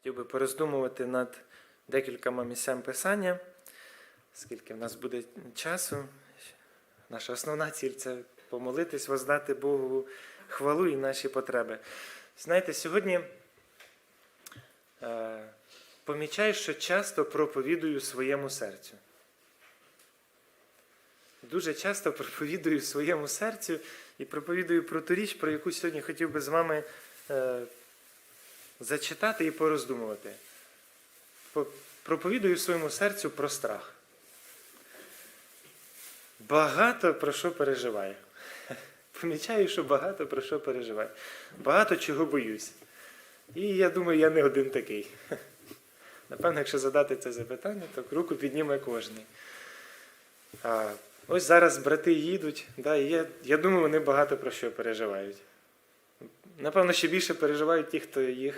Хотів би пороздумувати над декількома місцями писання, скільки в нас буде часу. Наша основна ціль це помолитись, воздати Богу хвалу і наші потреби. Знаєте, сьогодні е, помічаю, що часто проповідую своєму серцю. Дуже часто проповідую своєму серцю і проповідую про ту річ, про яку сьогодні хотів би з вами е, зачитати і пороздумувати. По- Проповідую своєму серцю про страх. Багато про що переживаю. Помічаю, що багато про що переживаю. Багато чого боюсь. І я думаю, я не один такий. Напевно, якщо задати це запитання, то руку підніме. А, ось зараз брати їдуть, да, я, я думаю, вони багато про що переживають. Напевно, ще більше переживають ті, хто їх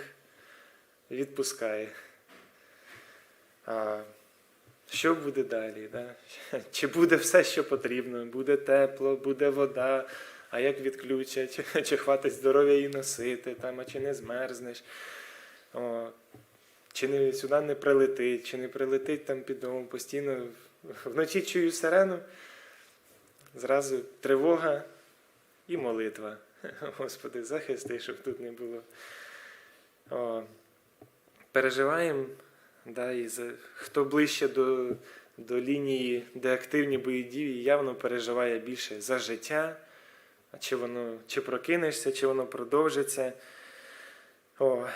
відпускає. А, що буде далі? Да? Чи буде все, що потрібно? Буде тепло, буде вода, а як відключать, чи хватить здоров'я її носити, там, а чи не змерзнеш, О, чи не, сюди не прилетить, чи не прилетить там під домом постійно. Вночі чую сирену, зразу тривога і молитва. Господи, захисти, щоб тут не було. О, переживаємо, да, і за, хто ближче до, до лінії, де активні бойові дії, явно переживає більше за життя, чи воно чи прокинешся, чи воно продовжиться. О.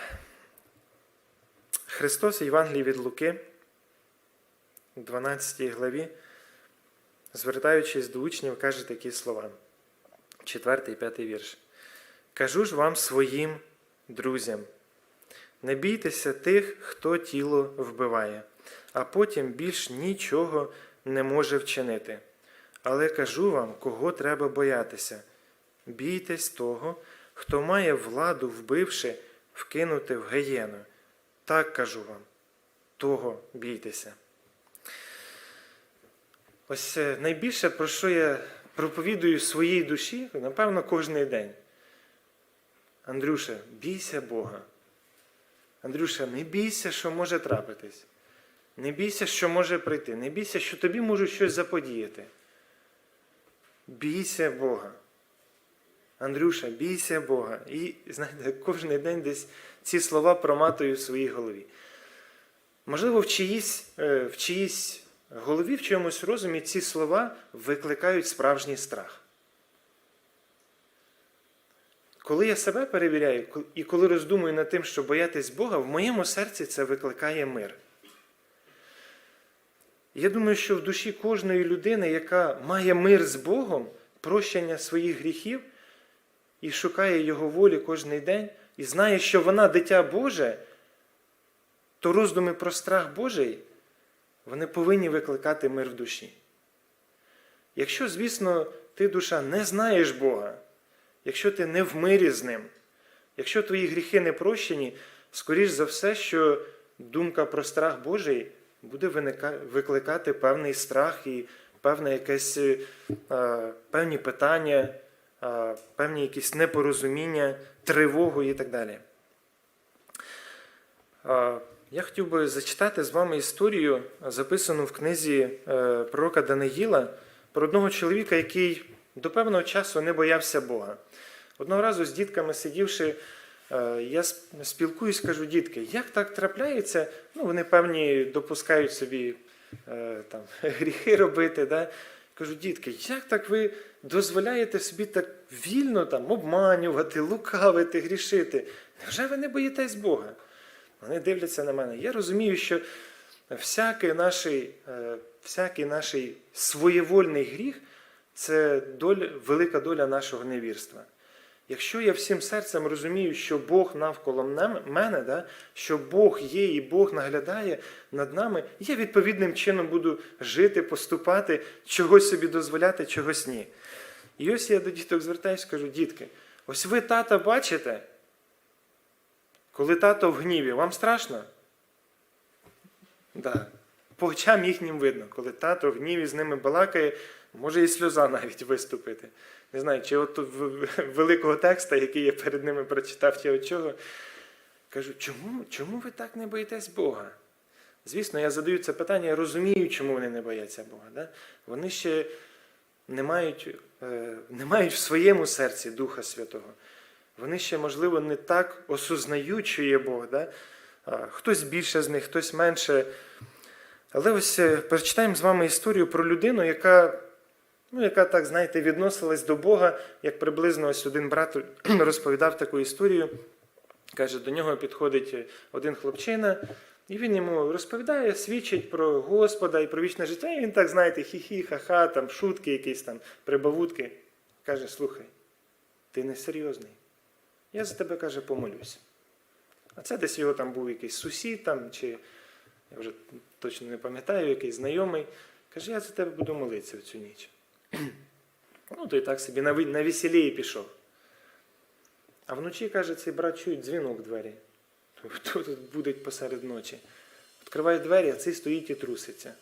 Христос Євангелії від Луки, у 12 главі, звертаючись до учнів, каже такі слова. 4 і 5 вірш. Кажу ж вам своїм друзям. Не бійтеся тих, хто тіло вбиває, а потім більш нічого не може вчинити. Але кажу вам, кого треба боятися. Бійтесь того, хто має владу, вбивши, вкинути в геєну. Так кажу вам, того бійтеся. Ось е, найбільше, про що я проповідую своїй душі, напевно, кожен день. Андрюша, бійся Бога. Андрюша, не бійся, що може трапитись. Не бійся, що може прийти. Не бійся, що тобі можуть щось заподіяти. Бійся Бога. Андрюша, бійся Бога. І знаєте, кожен день десь ці слова проматую в своїй голові. Можливо, в чиїсь, е, в чиїсь голові, в чомусь розумі ці слова викликають справжній страх. Коли я себе перевіряю і коли роздумую над тим, що боятись Бога, в моєму серці це викликає мир. Я думаю, що в душі кожної людини, яка має мир з Богом, прощення своїх гріхів і шукає Його волі кожен день, і знає, що вона дитя Боже, то роздуми про страх Божий, вони повинні викликати мир в душі. Якщо, звісно, ти, душа, не знаєш Бога, якщо ти не в мирі з ним, якщо твої гріхи не прощені, скоріш за все, що думка про страх Божий буде викликати певний страх і певне якесь, е, е, певні питання, е, певні якісь непорозуміння, тривогу і так далі. Я хотів би зачитати з вами історію, записану в книзі е, пророка Даниїла, про одного чоловіка, який до певного часу не боявся Бога. Одного разу з дітками сидівши, е, я спілкуюсь, кажу, дітки, як так трапляється? Ну, вони певні допускають собі е, там, гріхи робити. Да? Кажу, дітки, як так ви дозволяєте собі так вільно там, обманювати, лукавити, грішити? Невже ви не боїтесь Бога? Вони дивляться на мене. Я розумію, що всякий наш, е, всякий наш своєвольний гріх це доля, велика доля нашого невірства. Якщо я всім серцем розумію, що Бог навколо мене, да, що Бог є і Бог наглядає над нами, я відповідним чином буду жити, поступати, чогось собі дозволяти, чогось ні. І ось я до діток звертаюся і кажу, дітки, ось ви тата бачите, коли тато в гніві, вам страшно? Да. По очам їхнім видно, коли тато в гніві з ними балакає, може і сльоза навіть виступити. Не знаю, чи от великого текста, який я перед ними прочитав, чи от чого. Кажу, чому, чому ви так не боїтесь Бога? Звісно, я задаю це питання, я розумію, чому вони не бояться Бога. Да? Вони ще не мають, е, не мають в своєму серці Духа Святого. Вони ще, можливо, не так осознають, що є Бог. Да? Хтось більше з них, хтось менше. Але ось е, прочитаємо з вами історію про людину, яка, ну, яка так, знаєте, відносилась до Бога, як приблизно ось один брат розповідав таку історію. Каже, до нього підходить один хлопчина, і він йому розповідає, свідчить про Господа і про вічне життя. І він так, знаєте, хі-хі, ха-ха, там шутки, якісь там прибавутки. Каже, слухай, ти не серйозний. Я за тебе, каже, помолюсь. А це десь його там був якийсь сусід, там, чи я вже точно не пам'ятаю, якийсь знайомий. Каже, я за тебе буду молитися в цю ніч. Ну, то і так собі на, на весіллі пішов. А вночі, каже, цей брат чує дзвінок в двері. Хто тут буде посеред ночі? Відкриває двері, а цей стоїть і труситься.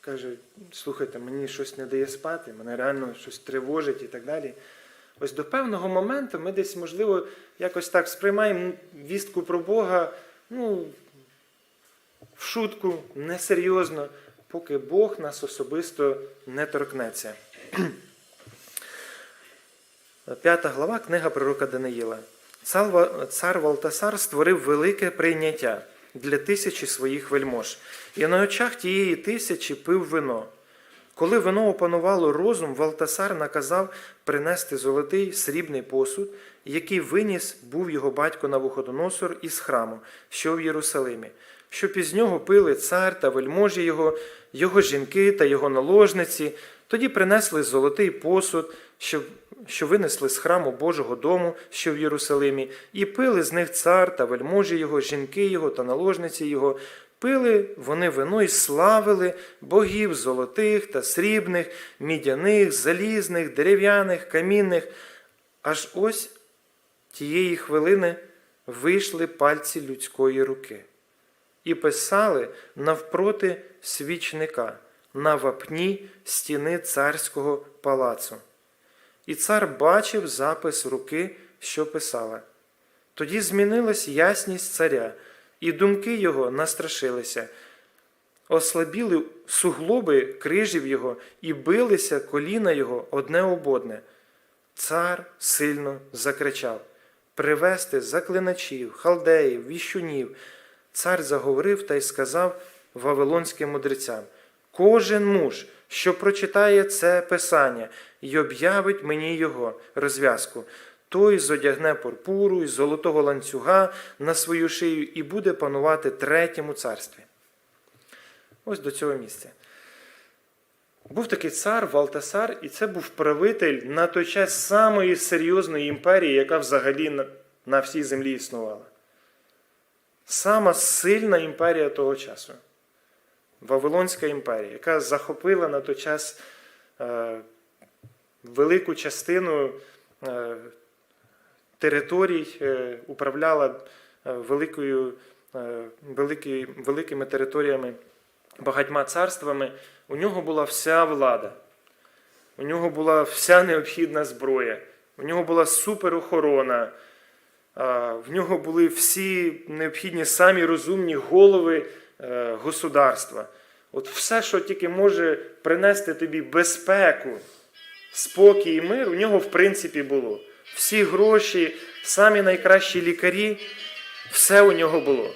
Каже, слухайте, мені щось не дає спати, мене реально щось тривожить і так далі. Ось до певного моменту ми десь, можливо, якось так сприймаємо вістку про Бога, ну, в шутку, несерйозно, поки Бог нас особисто не торкнеться. П'ята глава, книга пророка Даниїла. Цар Валтасар створив велике прийняття для тисячі своїх вельмож, і на очах тієї тисячі пив вино. Коли вино опанувало розум, Валтасар наказав принести золотий срібний посуд, який виніс був його батько Навуходоносор із храму, що в Єрусалимі, щоб із нього пили цар та вельможі його, його жінки та його наложниці. Тоді принесли золотий посуд, що, що винесли з храму Божого дому, що в Єрусалимі, і пили з них цар та вельможі його, жінки його та наложниці його. Пили вони вино і славили богів золотих та срібних, мідяних, залізних, дерев'яних, камінних. Аж ось тієї хвилини вийшли пальці людської руки і писали навпроти свічника на вапні стіни царського палацу. І цар бачив запис руки, що писала. Тоді змінилась ясність царя, і думки його настрашилися. Ослабіли суглоби крижів його і билися коліна його одне об одне. Цар сильно закричав привести заклиначів, халдеїв, віщунів. Цар заговорив та й сказав вавилонським мудрецям: Кожен муж, що прочитає це писання і об'явить мені його розв'язку, той зодягне пурпуру і золотого ланцюга на свою шию і буде панувати третьому царстві. Ось до цього місця. Був такий цар Валтасар, і це був правитель на той час самої серйозної імперії, яка взагалі на всій землі існувала. Сама сильна імперія того часу. Вавилонська імперія, яка захопила на той час е, велику частину е, територій, е, управляла е, великою, е, великими територіями, багатьма царствами. У нього була вся влада, у нього була вся необхідна зброя, у нього була суперохорона, в нього були всі необхідні самі розумні голови государства. От все, що тільки може принести тобі безпеку, спокій і мир, у нього в принципі було. Всі гроші, самі найкращі лікарі, все у нього було.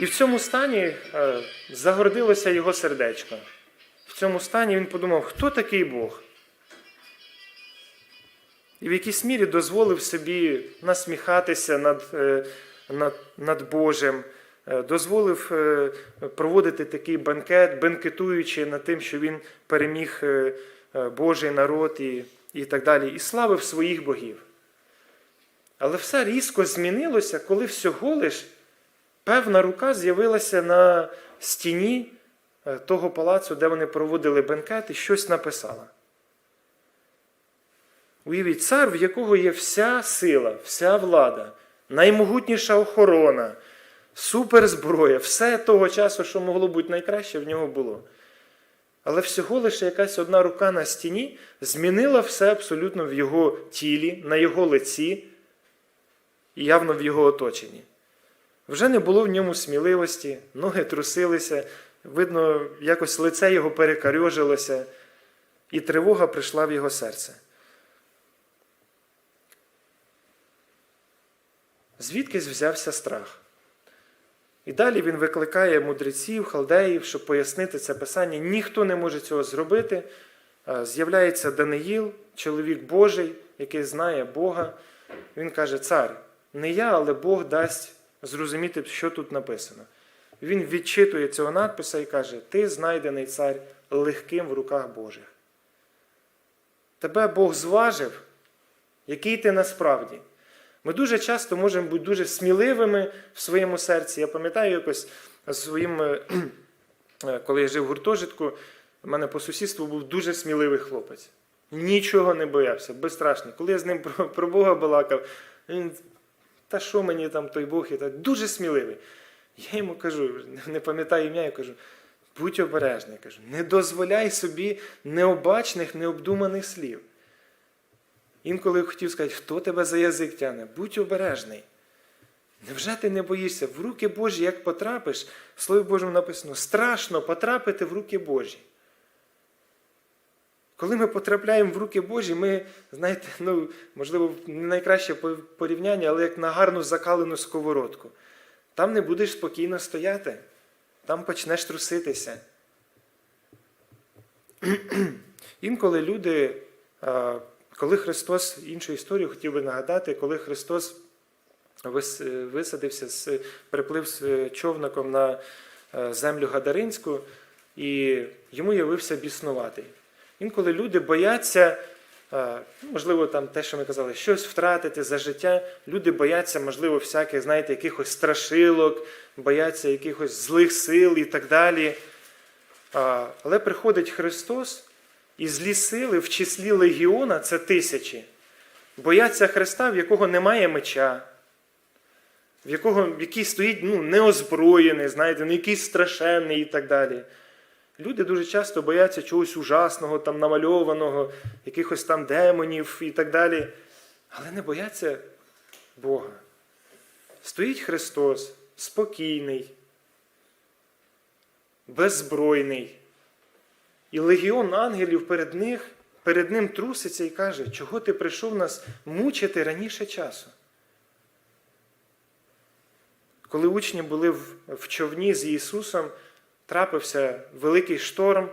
І в цьому стані е, загордилося його сердечко. В цьому стані він подумав, хто такий Бог? І в якійсь мірі дозволив собі насміхатися над, е, над, над Божим, е, дозволив проводити такий банкет, бенкетуючи над тим, що він переміг Божий народ і, і так далі, і славив своїх богів. Але все різко змінилося, коли всього лиш певна рука з'явилася на стіні е, того палацу, де вони проводили бенкет, і щось написала. Уявіть, цар, в якого є вся сила, вся влада, наймогутніша охорона, суперзброя, все того часу, що могло бути найкраще, в нього було. Але всього лише якась одна рука на стіні змінила все абсолютно в його тілі, на його лиці, і явно в його оточенні. Вже не було в ньому сміливості, ноги трусилися, видно, якось лице його перекарьожилося, і тривога прийшла в його серце. Звідкись взявся страх? І далі він викликає мудреців, халдеїв, щоб пояснити це писання. Ніхто не може цього зробити. З'являється Даниїл, чоловік Божий, який знає Бога. Він каже: Цар, не я, але Бог дасть зрозуміти, що тут написано. Він відчитує цього надписа і каже: Ти знайдений цар легким в руках Божих. Тебе Бог зважив, який ти насправді. Ми дуже часто можемо бути дуже сміливими в своєму серці. Я пам'ятаю якось своїм, е, е, коли я жив в гуртожитку, у мене по сусідству був дуже сміливий хлопець. Нічого не боявся, безстрашний. Коли я з ним про, про Бога балакав, він, та що мені там той Бог і так, дуже сміливий. Я йому кажу, не пам'ятаю ім'я, я кажу, будь обережний, кажу, не дозволяй собі необачних, необдуманих слів. Інколи хотів сказати, хто тебе за язик тяне? Будь обережний. Невже ти не боїшся? В руки Божі, як потрапиш, в Слові Божому написано, страшно потрапити в руки Божі. Коли ми потрапляємо в руки Божі, ми, знаєте, ну, можливо, не найкраще порівняння, але як на гарну закалену сковородку. Там не будеш спокійно стояти, там почнеш труситися. Інколи люди, коли Христос, іншу історію хотів би нагадати, коли Христос висадився, приплив з човником на землю Гадаринську, і йому явився біснуватий. Інколи люди бояться, можливо, там те, що ми казали, щось втратити за життя. Люди бояться, можливо, всяких, знаєте, якихось страшилок, бояться якихось злих сил і так далі. Але приходить Христос, і злі сили в числі легіона це тисячі. Бояться Христа, в якого немає меча, в якого, який стоїть ну, неозброєний, знаєте, не якийсь страшенний і так далі. Люди дуже часто бояться чогось ужасного, там намальованого, якихось там демонів і так далі. Але не бояться Бога. Стоїть Христос, спокійний, беззбройний. І легіон ангелів перед них, перед ним труситься і каже, чого ти прийшов нас мучити раніше часу. Коли учні були в човні з Ісусом, трапився великий шторм,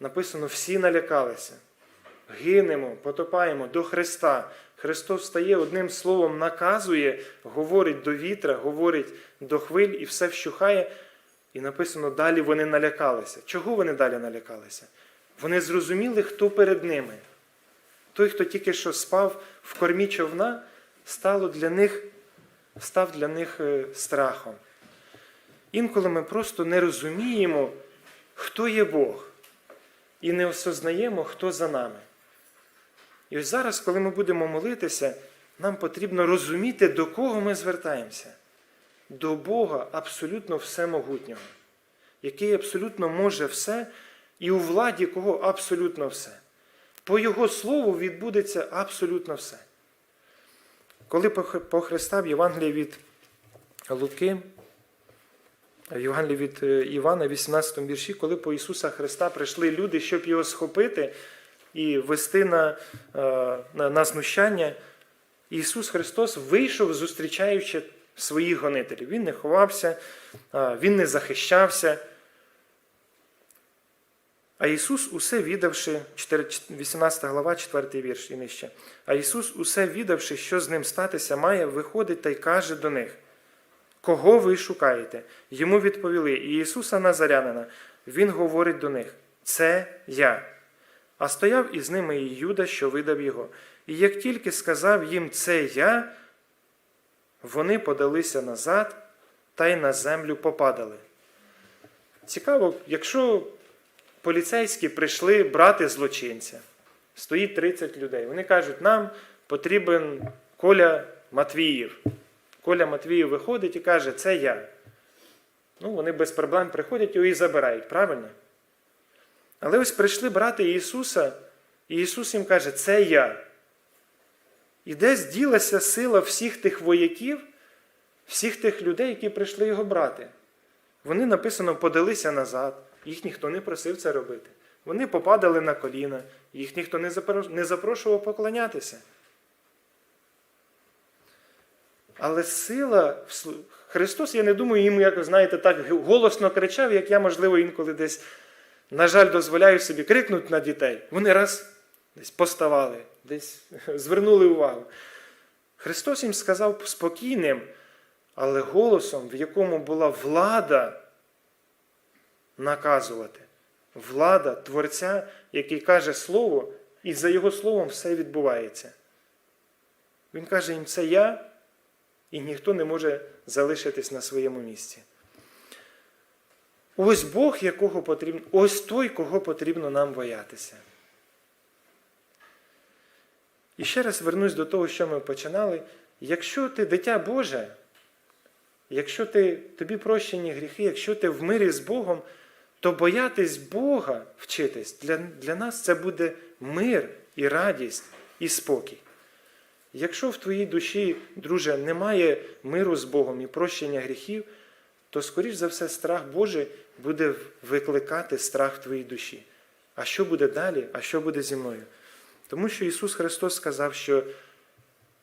написано, всі налякалися. Гинемо, потопаємо до Христа. Христос встає одним словом, наказує, говорить до вітра, говорить до хвиль і все вщухає. І написано, далі вони налякалися. Чого вони далі налякалися? Вони зрозуміли, хто перед ними. Той, хто тільки що спав в кормі човна, стало для них, став для них е, страхом. Інколи ми просто не розуміємо, хто є Бог, і не осознаємо, хто за нами. І ось зараз, коли ми будемо молитися, нам потрібно розуміти, до кого ми звертаємося. До Бога абсолютно всемогутнього, який абсолютно може все, і у владі кого абсолютно все. По Його слову відбудеться абсолютно все. Коли по Христа в Євангелії від Луки, в Євангелії від е, Івана, 18 вірші, коли по Ісуса Христа прийшли люди, щоб його схопити і вести на, е, на, на знущання, Ісус Христос вийшов, зустрічаючи своїх гонителів. Він не ховався, Він не захищався. А Ісус, усе відавши, 18 глава, 4 вірш і нижче. А Ісус, усе відавши, що з ним статися має, виходить та й каже до них. Кого ви шукаєте? Йому відповіли Ісуса Назарянина. Він говорить до них: Це я. А стояв із ними і Юда, що видав його. І як тільки сказав їм це я, вони подалися назад та й на землю попадали. Цікаво, якщо поліцейські прийшли брати злочинця, стоїть 30 людей. Вони кажуть, нам потрібен Коля Матвіїв. Коля Матвіїв виходить і каже, це я. Ну, Вони без проблем приходять його і забирають, правильно? Але ось прийшли брати Ісуса, і Ісус їм каже, це я. І десь ділася сила всіх тих вояків, всіх тих людей, які прийшли його брати. Вони написано подалися назад, їх ніхто не просив це робити. Вони попадали на коліна, їх ніхто не запрошував поклонятися. Але сила Христос, я не думаю, їм, як знаєте, так голосно кричав, як я, можливо, інколи десь, на жаль, дозволяю собі крикнути на дітей. Вони раз десь поставали, десь звернули увагу. Христос їм сказав спокійним, але голосом, в якому була влада наказувати. Влада Творця, який каже Слово, і за Його словом все відбувається. Він каже їм, це я, і ніхто не може залишитись на своєму місці. Ось Бог, якого потрібно, ось той, кого потрібно нам боятися. І ще раз вернусь до того, що ми починали. Якщо ти дитя Боже, якщо ти, тобі прощені гріхи, якщо ти в мирі з Богом, то боятись Бога вчитись для, для нас це буде мир і радість і спокій. Якщо в твоїй душі, друже, немає миру з Богом і прощення гріхів, то, скоріш за все, страх Божий буде викликати страх в твоїй душі. А що буде далі? А що буде зі мною? Тому що Ісус Христос сказав, що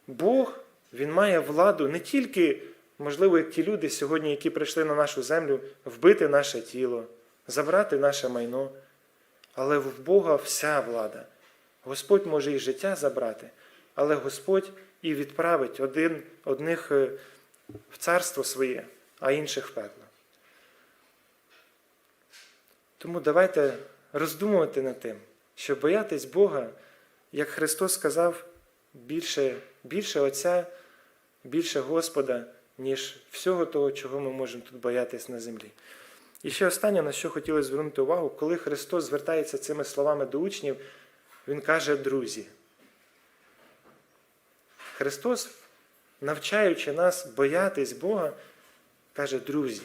Бог Він має владу не тільки, можливо, як ті люди сьогодні, які прийшли на нашу землю, вбити наше тіло, забрати наше майно, але в Бога вся влада. Господь може і життя забрати, але Господь і відправить один, одних е, в царство своє, а інших в пекло. Тому давайте роздумувати над тим, що боятись Бога, як Христос сказав, більше, більше Отця, більше Господа, ніж всього того, чого ми можемо тут боятись на землі. І ще останнє, на що хотілося звернути увагу, коли Христос звертається цими словами до учнів, Він каже друзі. Христос, навчаючи нас боятись Бога, каже друзі.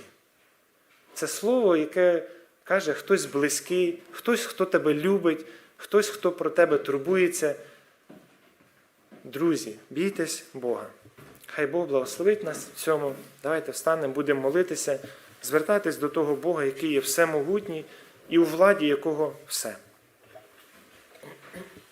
Це слово, яке каже хтось близький, хтось, хто тебе любить, хтось, хто про тебе турбується. Друзі, бійтесь Бога. Хай Бог благословить нас в цьому. Давайте встанемо, будемо молитися, звертатись до того Бога, який є всемогутній і у владі якого все.